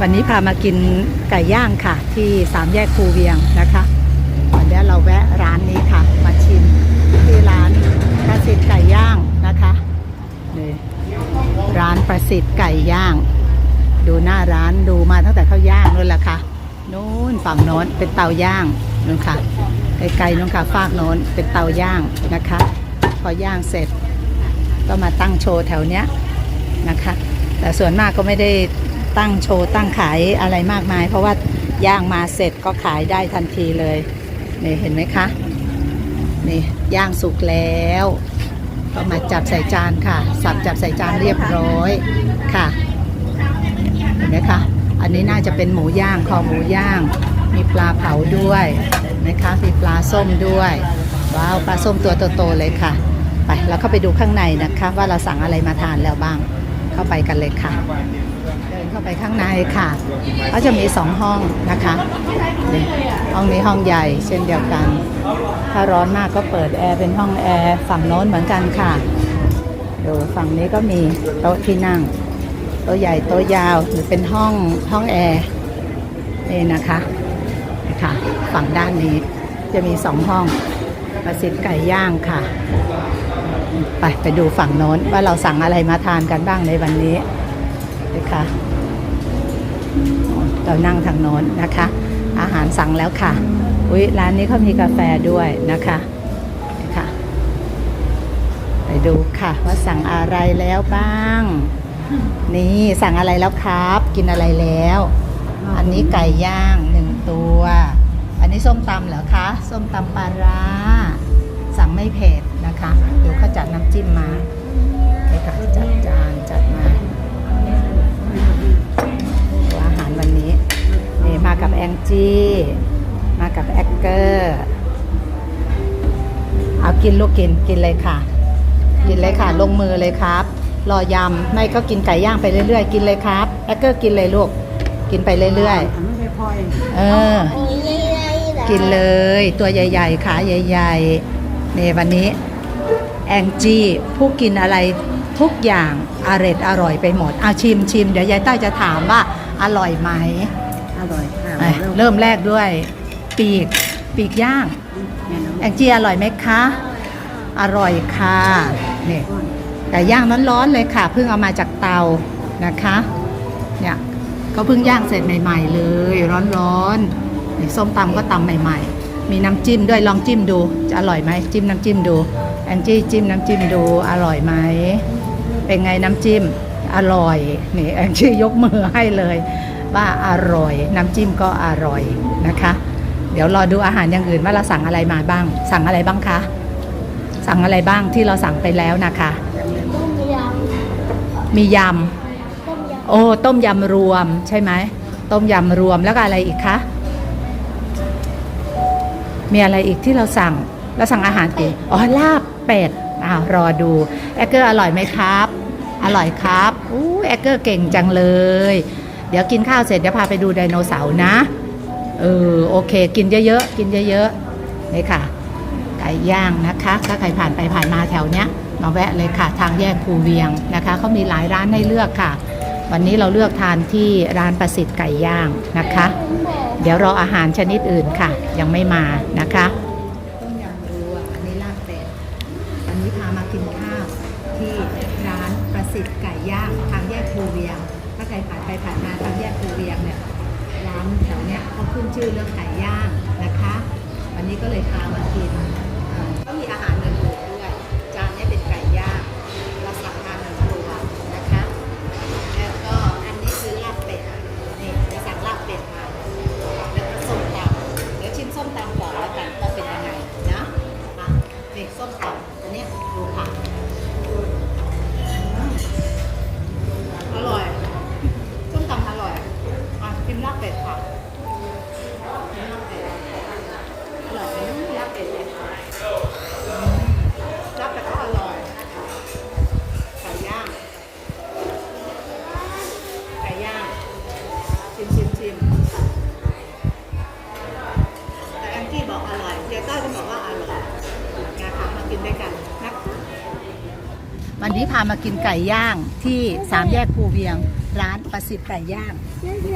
วันนี้พามากินไก่ย่างค่ะ ที่สามแยกภูเวียงนะคะ วันนี้เราแวะร้านนี้ค่ะ มาชิมที่ร้านประสิทธิ์ไก่ย่างนะคะนี่ร้านประสิทธิ์ไก่ย่าง ดูหน้าร้านดูมาตั้งแต่เขาย่างนู่นแหละค่ะนู้นฝั่งโน้นเป็นเตาย่างนู่นค่ะไกลๆนู้นค่ะฟากโน้นเป็นเตาย่างนะคะ พอย่างเสร็จก็มาตั้งโชว์แถวเนี้ยนะคะ แต่ส่วนมากก็ไม่ได้ ตั้งโชว์ตั้งขายอะไรมากมาย เพราะว่าย่างมาเสร็จก็ขายได้ทันทีเลยนี่เห็นไหมคะนี่ย่างสุกแล้ว ก็มาจับใส่จานค่ะ สับจับใส่จานเรียบร้อยค่ะเห็นไหมคะอันนี้น่าจะเป็นหมูย่างคอหมูย่าง มีปลาเผาด้วยนะคะมีปลาส้มด้วยว้าวปลาส้มตัวโตๆเลยค่ะ ไปเราเข้าไปดูข้างในนะคะ ว่าเราสั่งอะไรมาทานแล้วบ้างเข้าไปกันเลยค่ะ เข้าไปข้างในค่ะก็จะมีสองห้องนะคะห้องนี้ห้องใหญ่เช่นเดียวกัน ถ้าร้อนมากก็เปิดแอร์เป็นห้องแอร์ฝั่งโน้นเหมือนกันค่ะดูฝั่งนี้ก็มีโต๊ะที่นั่งโต๊ะใหญ่โต๊ะยาวหรือเป็นห้องห้องแอร์นี่นะคะค่ะฝั่งด้านนี้จะมีสองห้องประสิทธิ์ไก่ย่างค่ะ ไปไปดูฝั่งโน้นว่าเราสั่งอะไรมาทานกันบ้างในวันนี้นะคะ เรานั่งทางโน้นนะคะ อาหารสั่งแล้วค่ะอุ้ยร้านนี้เขามีกาแฟด้วยนะคะค่ะ ไปดูค่ะ ว่าสั่งอะไรแล้วบ้าง นี่สั่งอะไรแล้วครับ กินอะไรแล้ว อันนี้ไก่ย่างหนึ่งตัว อันนี้ส้มตำเหรอคะ ส้มตำปลาร้าสั่งไม่เผ็ดีมากับแอคเกอร์ เอากินลูกกินกินเลยค่ะ กินเลยค่ะ ลงมือเลยครับ รอยำไม่ก็กินไก่ย่างไปเรื่อยๆ กินเลยครับ แอคเกอร์กินเลยลูก กินไปเรื่อยๆ เออ กินเลยตัวใหญ่ ๆ ขาใหญ่ๆในวันนี้แองจี้ผู้กินอะไรทุกอย่างอร่อยอร่อยไปหมด เอาชิมชิมเดี๋ยวยายใต้จะถามว่าอร่อยไหม อร่อย ค่ะเอ้ยเริ่มแรกด้วยปีกปีกย่าง แองจี้อร่อยไหมคะ อร่อยค่ะนี่ไก่ย่างร้อนๆเลยค่ะเพิ่งเอามาจากเตานะคะเนี่ยก็เพิ่งย่างเสร็จใหม่ ๆ เลยร้อนๆนี่ส้มตำก็ตำใหม่ ๆ มีน้ำจิ้มด้วยลองจิ้มดูจะอร่อยไหมจิ้มน้ำจิ้มดูแองจี้จิ้มน้ำจิ้มดูอร่อยไหมเป็นไงน้ำจิ้มอร่อยนี่แองจี้ยกมือให้เลย ว่าอร่อย น้ำจิ้มก็อร่อยนะคะ เดี๋ยวรอดูอาหารอย่างอื่นว่าเราสั่งอะไรมาบ้าง สั่งอะไรบ้างคะ สั่งอะไรบ้างที่เราสั่งไปแล้วนะคะต้มยมียำต้มยำ โอ้ต้มยำรวมใช่ไหม ต้มยำรวมแล้วก็อะไรอีกคะ มีอะไรอีกที่เราสั่ง เราสั่งอาหารกี่อ๋อลาบเป็ดอ้าวรอดูแอคเกอร์อร่อยไหมครับ อร่อยครับอู้แอคเกอร์เก่งจังเลยเดี๋ยวกินข้าวเสร็จเดี๋ยวพาไปดูไดโนเสาร์นะ เออโอเค กินเยอะๆ กินเยอะๆนี่ค่ะ ไก่ย่างนะคะ ถ้าใครผ่านไปผ่านมาแถวเนี้ยมาแวะเลยค่ะ ทางแยกภูเวียงนะคะเขามีหลายร้านให้เลือกค่ะ วันนี้เราเลือกทานที่ร้านประสิทธิ์ไก่ย่างนะคะ เดี๋ยวรออาหารชนิดอื่นค่ะ ยังไม่มานะคะต้มยำรวมอันนี้ลาเป็ดอันนี้พามากินข้าวที่ร้านประสิทธิ์ไก่ย่างทางแยกภูเวียง ถ้าใครผ่านไปผ่านมา ชื่อเรื่องไก่ย่างนะคะ วันนี้ก็เลยพามากินเอ่อก็มีอาหารอื่นๆด้วย จานนี้เป็นไก่ย่างเราสั่งทานหนึ่งตัวนะคะ แล้วก็อันนี้คือลาบเป็ดนี่จะสั่งลาบเป็ดมา แล้วก็ส้มตำเดี๋ยวชิมส้มตำก่อนแล้วกันว่าเป็นยังไงนะอะนี่ส้มตำอันนี้ดูค่ะอร่อยส้มตำอร่อยอะชิมลาบเป็ดค่ะ วันนี้พามากินไก่ย่างที่สามแยกภูเวียง ร้านประสิทธิ์ไก่ย่างนั่นคือ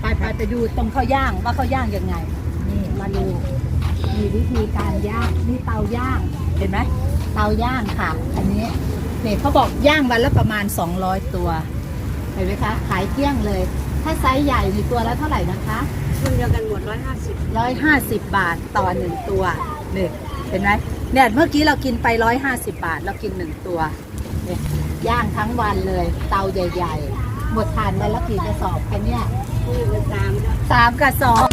ไปไปไปดูตรงข้าวย่างว่าข้าวย่างยังไง นี่มาดูมีวิธีการย่างนี่เตาย่างเห็นไหมเตาย่างค่ะ อันนี้เนี่ยเขาบอกย่างวันละประมาณ 200 ตัวเห็นไหมคะขายเกลี้ยงเลย ถ้าไซส์ใหญ่มีตัวละเท่าไหร่นะคะคนเดียวกันหมดร้อยห้าสิบร้อยห้าสิบบาทต่อหนึ่งตัวเนี่ยเห็นไหม เนี่ยเมื่อกี้เรากินไปร้อยห้าสิบบาท เรากินหนึ่งตัวเนี่ยย่างทั้งวันเลย เตาใหญ่ ๆ หมดทานไปแล้วกี่กระสอบคะเนี่ยสามกระสอบ